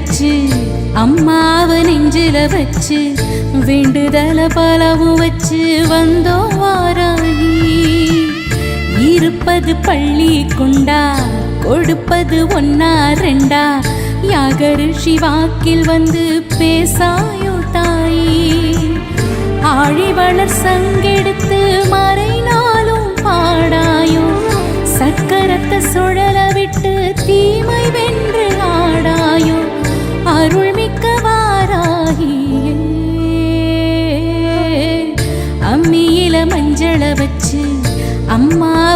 வச்சு அம்மாவை நெஞ்சில வச்சு வேண்டுதல பலவும் வச்சு வந்தோம் வாராகி இருப்பது பள்ளி கொண்டா கொடுப்பது ஒன்னா ரெண்டா யாகரு சிவாக்கில் வந்து பேசாயோ தாயி. ஆழிவளர் சங்கெடுத்து மறைநாளும் பாடாயோ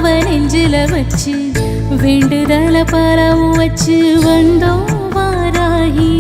அவ நெஞ்சில வச்சு வேண்டுதல பரவு வச்சு வந்தோம் வாராகி.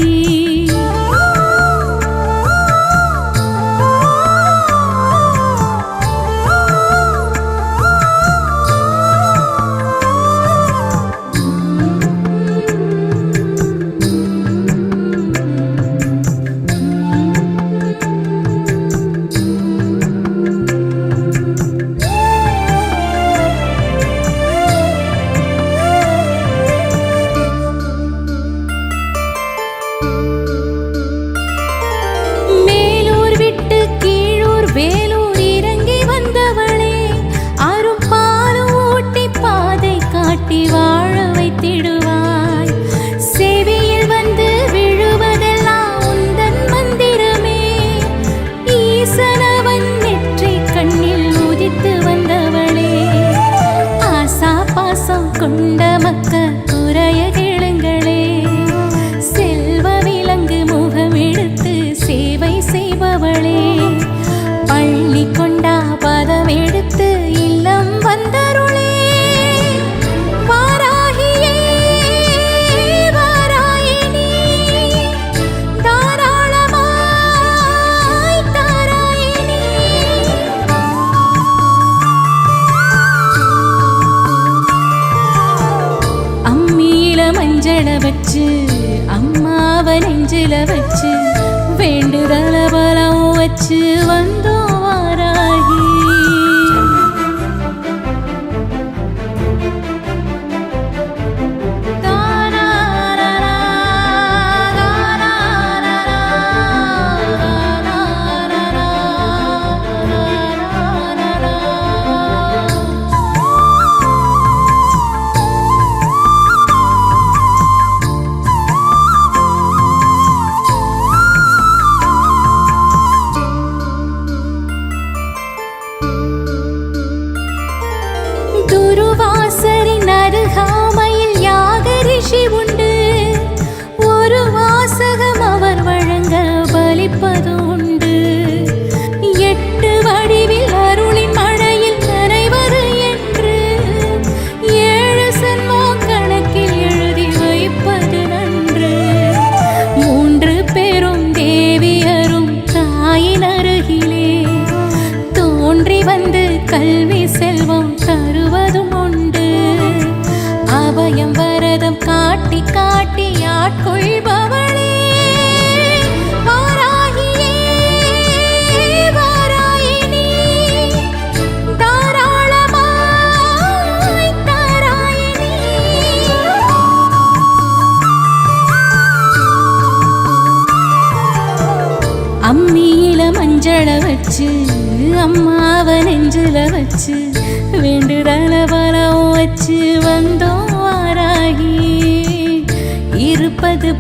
வேண்டுதல பலம் வச்சு வந்து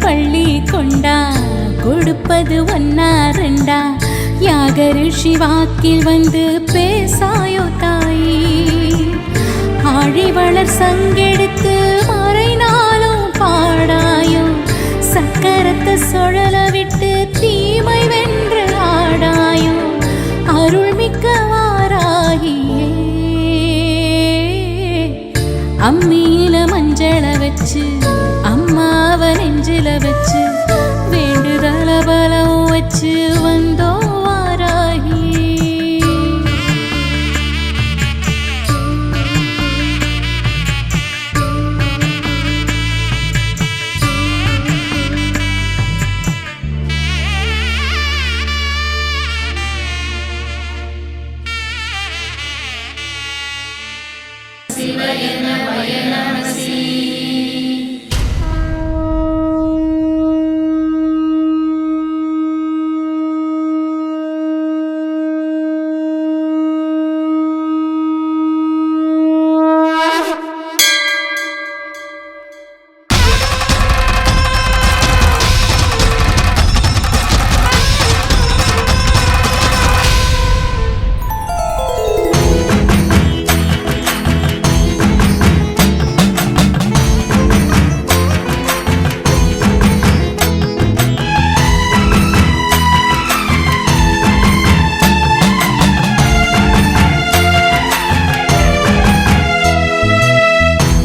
பள்ளி கொண்டா கொடுப்பது ஒன்னா ரெண்டா? யாக ரிஷி வாக்கில் வந்து பேசாயோ தாயி? ஆழிவளர் சங்கெடுத்து மறைநாளும் பாடாயோ? சக்கரத்தை சுழல விட்டு தீமை வென்று ஆடாயோ? அருள்மிக்க வாராகியே. அம்மியே நெஞ்சில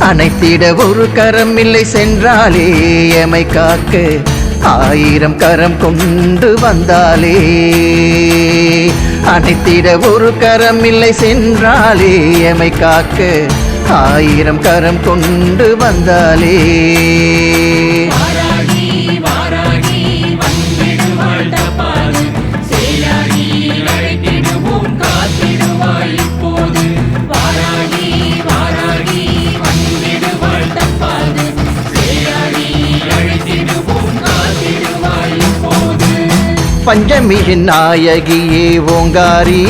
அனைத்திட ஒரு கரம் இல்லை சென்றாலே எமை காக்க ஆயிரம் கரம் கொண்டு வந்தாலே. அனைத்திட ஒரு கரம் இல்லை சென்றாலே எமை காக்க ஆயிரம் கரம் கொண்டு வந்தாலே. பஞ்சமியின் நாயகியே ஓங்காரி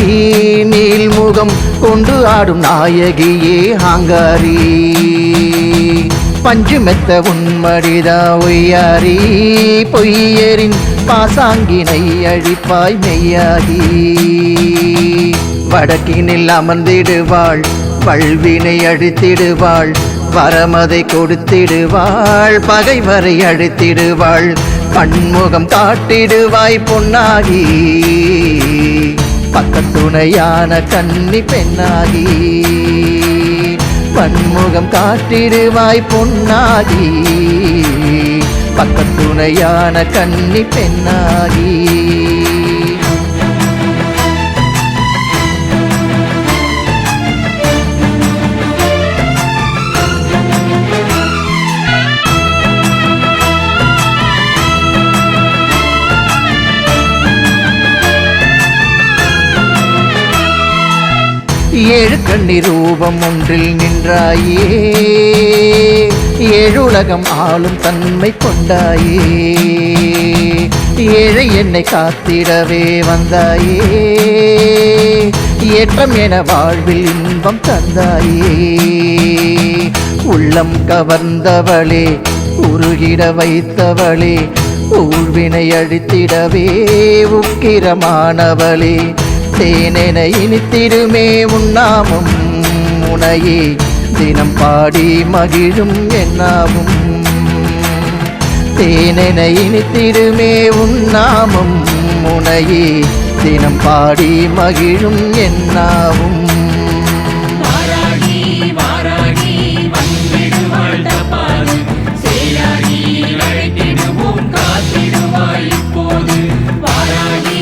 நீல்முகம் கொண்டு ஆடும் நாயகியே ஆங்காரி பஞ்சுமெத்த உன்மடிதா ஒய்யாரி பொய்யரின் பாசாங்கினை அழிப்பாய் மெய்யாகி. வடக்கினில் அமர்ந்திடுவாள் பல்வினை அழித்திடுவாள் வரமதை கொடுத்திடுவாள் பகைவரை அழித்திடுவாள் கண்முகம் காட்டிடுவாய் பொன்னாகி. பக்கத்துணையான கன்னி பெண்ணாகி. பன்முகம் காட்டிடுவாய் பொன்னாகி. பக்கத்துணையான கன்னி பெண்ணாகி. ஏழு கண்ணி ரூபம் ஒன்றில் நின்றாயே. ஏழுலகம் ஆளும் தன்மை கொண்டாயே. ஏழை என்னை காத்திடவே வந்தாயே. ஏற்றம் என வாழ்வில் இன்பம் தந்தாயே. உள்ளம் கவர்ந்தவளே உருகிட வைத்தவளே ஊழ்வினை அழித்திடவே உக்கிரமானவளே. தேனென இனித்திடுமே உண்ணாமும் உனையே தினம் பாடி மகிழும் என்னாவும். தேனென இனித்திடுமே உண்ணாமும் உனையே தினம் பாடி மகிழும் என்னாவும். காத்திடுவாய் இப்போது. வாராகி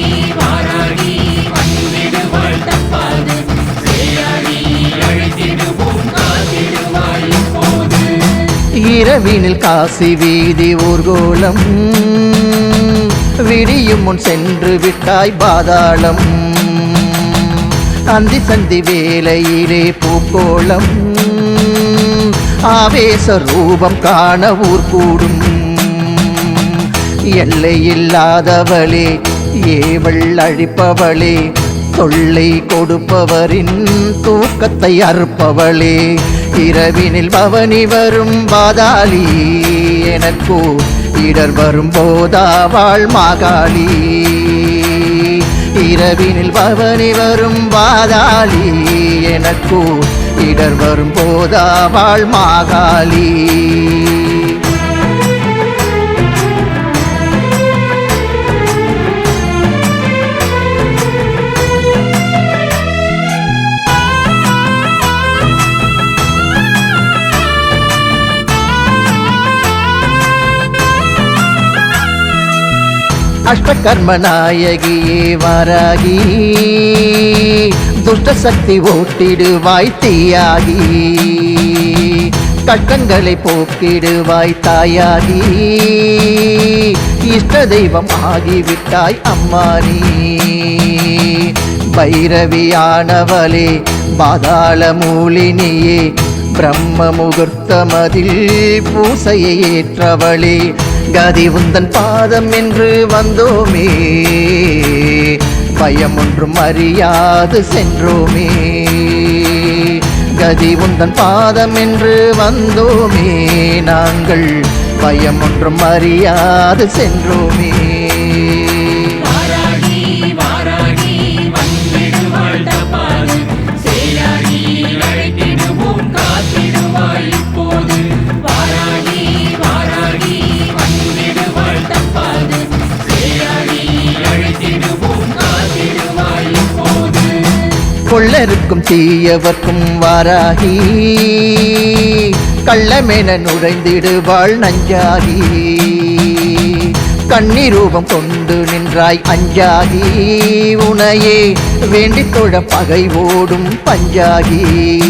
இரவினில் காசி வீதி ஊர்கோலம். விடியும் முன் சென்று விட்டாய் பாதாளம். அந்தி சந்தி வேலையிலே பூக்கோளம். ஆவேச ரூபம் காண ஊர் கூடும். எல்லை இல்லாதவளே ஏவள் அழிப்பவளே தொல்லை கொடுப்பவரின் தூக்கத்தை அறுப்பவளே. இரவினில் பவனி வரும் பாதாளி எனக்கோ இடர் வரும் போதாவாள் மாகாளி. இரவினில் பவனி வரும் பாதாளி எனக்கோ இடர் வரும் போதாவாள் மாகாளி. அஷ்டகர்ம நாயகியே வாராகி துஷ்ட சக்தி ஓட்டிடுவாய் தீயாகி கஷ்டங்களை போக்கிடுவாய் தாயாகி இஷ்ட தெய்வம் ஆகிவிட்டாய் அம்மானி. பைரவியானவளே பாதாள மூலினியே பிரம்ம முகூர்த்தமதில் பூசையை ஏற்றவளே கதி உந்தன் பாதம் என்று வந்தோமே. பயம் ஒன்றும் அறியாது சென்றோமே. கதி உந்தன் பாதம் என்று வந்தோமே. நாங்கள் பயம் ஒன்றும் அறியாது சென்றோமே. கொள்ளருக்கும் தீயவர்க்கும் வாராகி. கள்ளமென நுழைந்திடுவாள் நஞ்சாகி. கண்ணீரூபம் கொண்டு நின்றாய் அஞ்சாகி. உனையே வேண்டித் தொழ பகை ஓடும் பஞ்சாகி.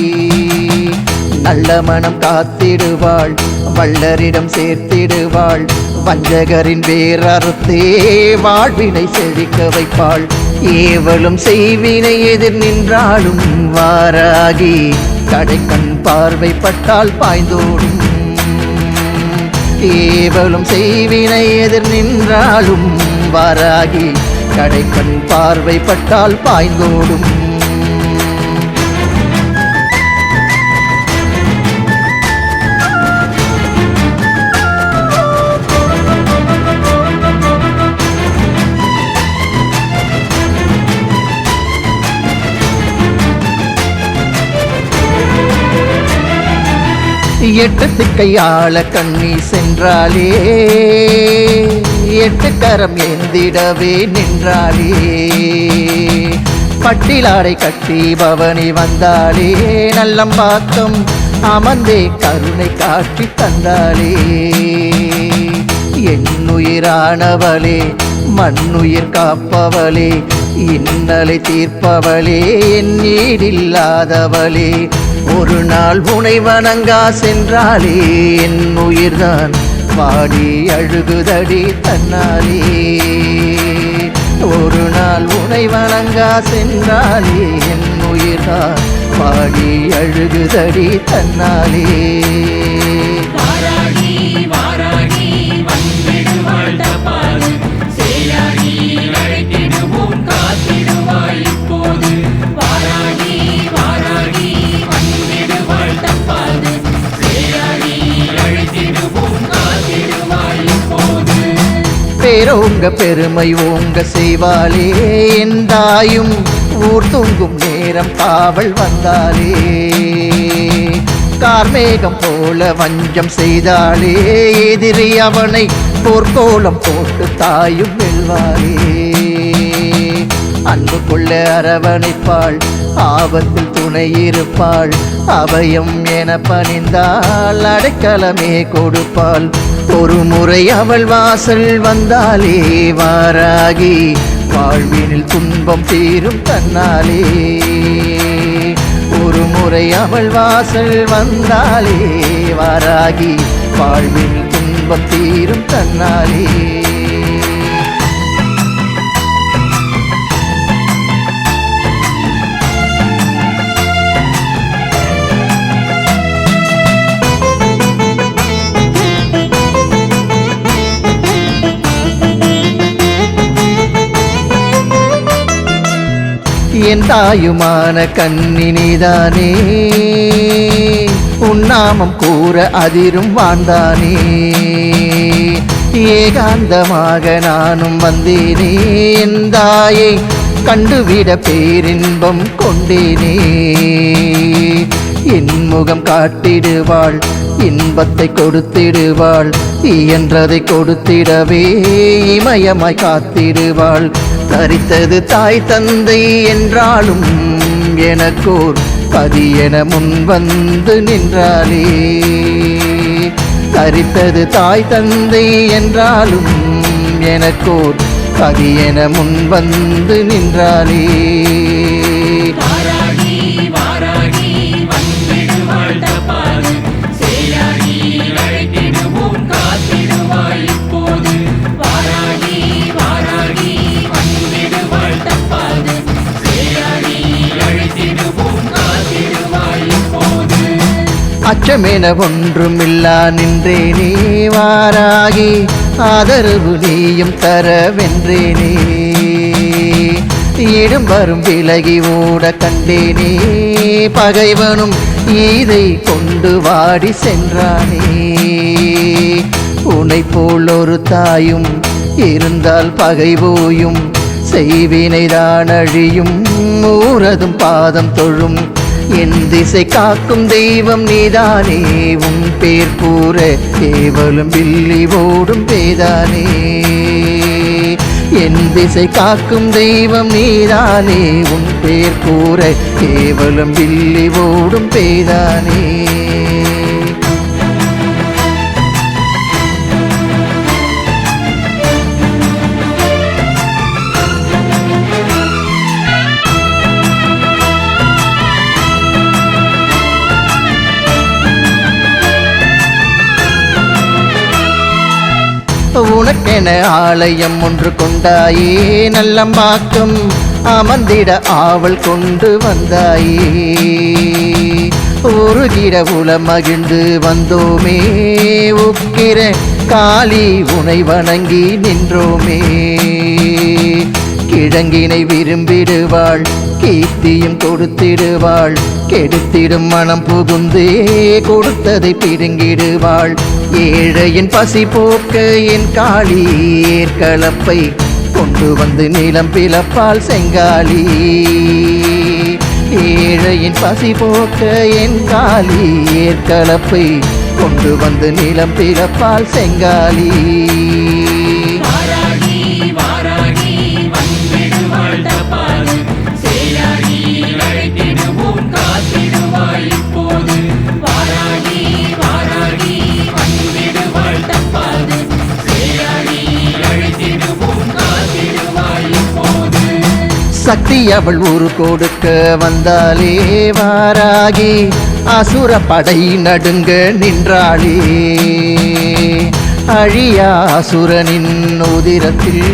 நல்ல மனம் காத்திடுவாள் வள்ளரிடம் சேர்த்திடுவாள் வஞ்சகரின் வேறறுத்தே வாழ்வினை செழிக்க வைப்பாள். ஏவலும் செய்வினை எதிர் நின்றாலும் வாராகி கடைக்கண் பார்வைப்பட்டால் பாய்ந்தோடும். ஏவலும் செய்வினை எதிர் நின்றாலும் வாராகி கடைக்கண் பார்வைப்பட்டால் பாய்ந்தோடும். எட்டு கையாள கண்ணி சென்றாலே எட்டு கரம் எந்திடவே நின்றாலே. பட்டிலாடை கட்டி பவனி வந்தாலே நல்லம்பாக்கம் அமர்ந்தே கருணை காட்டி தந்தாலே. என்னுயிரானவளே மண்ணுயிர் காப்பவளே இன்னலை தீர்ப்பவளே என் ஈடில்லாதவளே ஒரு நாள் உனை வணங்கா சென்றாலே என் உயிர்தான் பாடி அழுகுதடி தன்னாலே. ஒரு நாள் உனை வணங்கா சென்றாலே என் உயிர்தான் பாடி அழுகுதடி தன்னாலே. பேரோங்க பெருமை ஓங்க செய்வாளே எந்தாயும் ஊர் தூங்கும் நேரம் காவல் வந்தாலே கார்மேகம் போல வஞ்சம் செய்தாளே எதிரி அவனை போர்க்கோலம் போட்டு தாயும் வெல்வாளே. அன்பு கொள்ள அரவணைப்பாள் ஆபத்தில் துணை இருப்பாள் அபயம் என பணிந்தாள் அடைக்கலமே கொடுப்பாள். ஒரு முறை அவள் வாசல் வந்தாலே வாராகி வாழ்வினில் துன்பம் தீரும் தன்னாலே. ஒரு முறை அவள் வாசல் வந்தாலே வாராகி வாழ்வினில் துன்பம் தீரும் தன்னாலே. என் தாயுமான கண்ணினிதானே. உன்னாமம் கூற அதிரும் வாழ்ந்தானே. ஏகாந்தமாக நானும் வந்தேனே. என் தாயை கண்டுவிட பேரின்பம் கொண்டேனே. என் முகம் காட்டிடுவாள் இன்பத்தை கொடுத்திடுவாள். இயன்றதை கொடுத்திடவே இமயமாய் காத்திடுவாள். தரித்தது தாய் தந்தை என்றாலும் எனக்கோர் என முன் வந்து நின்றாளே. தரித்தது தாய் தந்தை என்றாலும் எனக்கோர் பதி முன் வந்து நின்றாளே. அச்சமென ஒன்றுமில்லா நின்றேனே வாராகி ஆதரவு நீயும் தர வென்றேனே வரும் விலகி ஓட கண்டேனே பகைவனும் இதை கொண்டு வாடி சென்றானே. உனை போல் ஒரு தாயும் இருந்தால் பகை போயும் செய்வினைதான் அழியும் ஊரதும் பாதம் தொழும் என் திசை காக்கும் தெய்வம் நீதானே. உன் பேர் கூற கேவலம் பில்லி ஓடும் பேதானே. என் திசை காக்கும் தெய்வம் நீதானே. உன் பேர் கூற கேவலம் பில்லி ஓடும் பேதானே. உனக்கென ஆலயம் ஒன்று கொண்டாயே நல்லம்பாக்கம் அமர்ந்திட ஆவல் கொண்டு வந்தாயே. உருகிட உல மகிழ்ந்து வந்தோமே உக்கிர காளி உனை வணங்கி நின்றோமே. கிழங்கினை விரும்பிடுவாள் கீர்த்தியும் கொடுத்திடுவாள் கெடுத்திடும் மனம் புகுந்தே கொடுத்ததை பிடுங்கிடுவாள். ஏழையின் பசி போக்க என் காளி ஏற்களப்பை கொண்டு வந்து நிலம் பிளப்பால் செங்காளி ஏழையின் பசி போக்க என் காளி ஏற்களப்பை கொண்டு வந்து நிலம் பிளப்பால் செங்காளி சக்தி அவள் ஊரு கொடுக்க வந்தாலே வாராகி. அசுர படை நடுங்க நின்றாளே. அழியா அசுரனின் உதிரத்தில்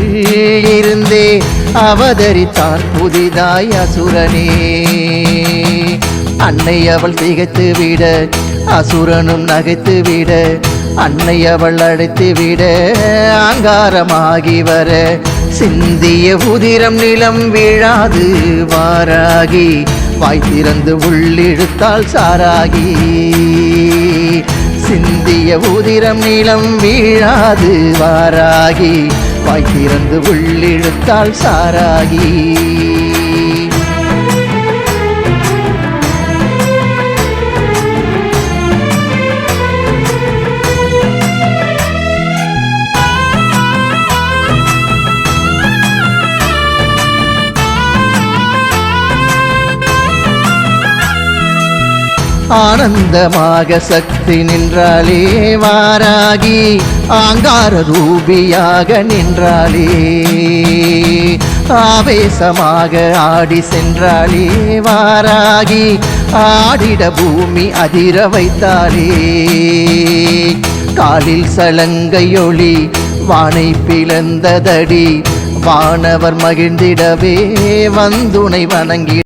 இருந்தே அவதரித்தான் புதிதாய் அசுரனே. அன்னை அவள் திகைத்து விட அசுரனும் நகைத்து விட அன்னை அவள் அழைத்து விட அங்காரமாகி வர சிந்திய உதிரம் நிலம் விழாது வாராகி வாய் திறந்து உள்ளிழுத்தால் சாராகி. சிந்திய உதிரம் நிலம் வீழாது வாராகி வாய் திறந்து உள்ளிழுத்தால் சாராகி. ஆனந்தமாக சக்தி நின்றாளே வாராகி ஆங்கார ரூபியாக நின்றாளே ஆவேசமாக ஆடி சென்றாளே வாராகி ஆடிட பூமி அதிர வைத்தாளே காலில் சலங்கையொளி வானை பிளந்ததடி வானவர் மகிழ்ந்திடவே வந்துனை வணங்கி